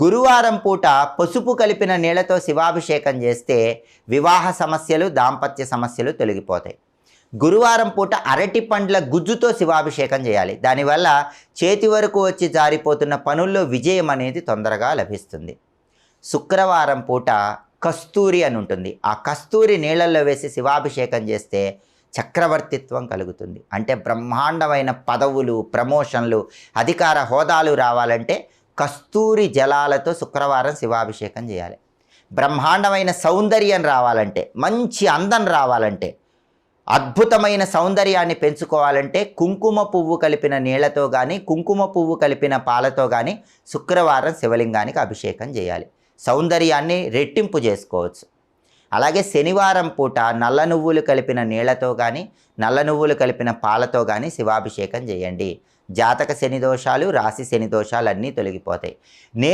గురువారం పూట పసుపు కలిపిన నీళ్ళతో శివాభిషేకం చేస్తే వివాహ సమస్యలు దాంపత్య సమస్యలు తొలగిపోతాయి. గురువారం పూట అరటి పండ్ల గుజ్జుతో శివాభిషేకం చేయాలి. దానివల్ల చేతి వరకు వచ్చి జారిపోతున్న పనుల్లో విజయం అనేది తొందరగా లభిస్తుంది. శుక్రవారం పూట కస్తూరి అని ఉంటుంది. ఆ కస్తూరి నీళ్ళల్లో వేసి శివాభిషేకం చేస్తే చక్రవర్తిత్వం కలుగుతుంది. అంటే బ్రహ్మాండమైన పదవులు ప్రమోషన్లు అధికార హోదాలు రావాలంటే కస్తూరి జలాలతో శుక్రవారం శివాభిషేకం చేయాలి. బ్రహ్మాండమైన సౌందర్యం రావాలంటే మంచి అందం రావాలంటే అద్భుతమైన సౌందర్యాన్ని పెంచుకోవాలంటే కుంకుమ పువ్వు కలిపిన నీళ్ళతో కానీ కుంకుమ పువ్వు కలిపిన పాలతో కానీ శుక్రవారం శివలింగానికి అభిషేకం చేయాలి. సౌందర్యాన్ని రెట్టింపు చేసుకోవచ్చు. అలాగే శనివారం పూట నల్ల నువ్వులు కలిపిన నీళ్ళతో కానీ నల్ల నువ్వులు కలిపిన పాలతో కానీ శివాభిషేకం చేయండి. జాతక శని దోషాలు రాశి శని దోషాలు అన్నీ తొలగిపోతాయి. నే